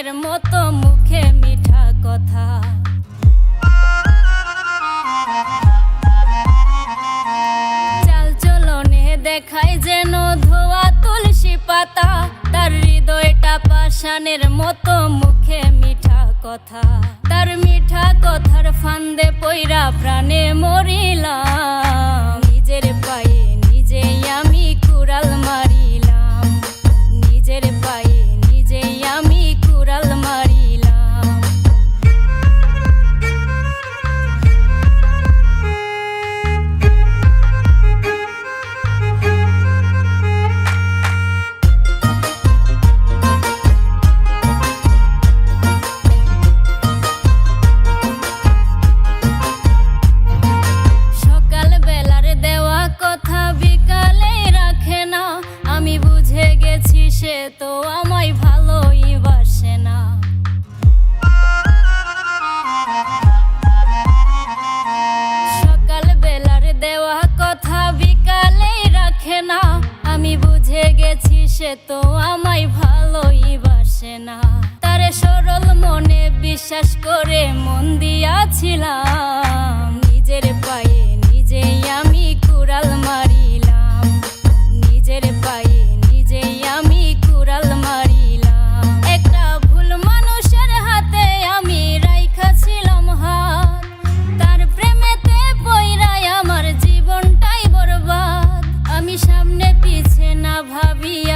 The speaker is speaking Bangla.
গানের মতো মুখে মিঠা কথা। চাল চলনে দেখায় যেন ধোয়া তুলসী পাতা, তার হৃদয়টা পাশানের মতো মুখে মিঠা কথা। তার মিঠা কথার ফান্দে পৈরা প্রাণে মরিলা আমি গেছি সে তো আমায় ভালোই বাসে না। সকাল বেলার দেওয়া কথা বিকালে রাখে না। আমি বুঝে গেছি সে তো আমায় ভালোই বাসে না। তারে সরল মনে বিশ্বাস করে মন দিয়াছিলাম ভাবি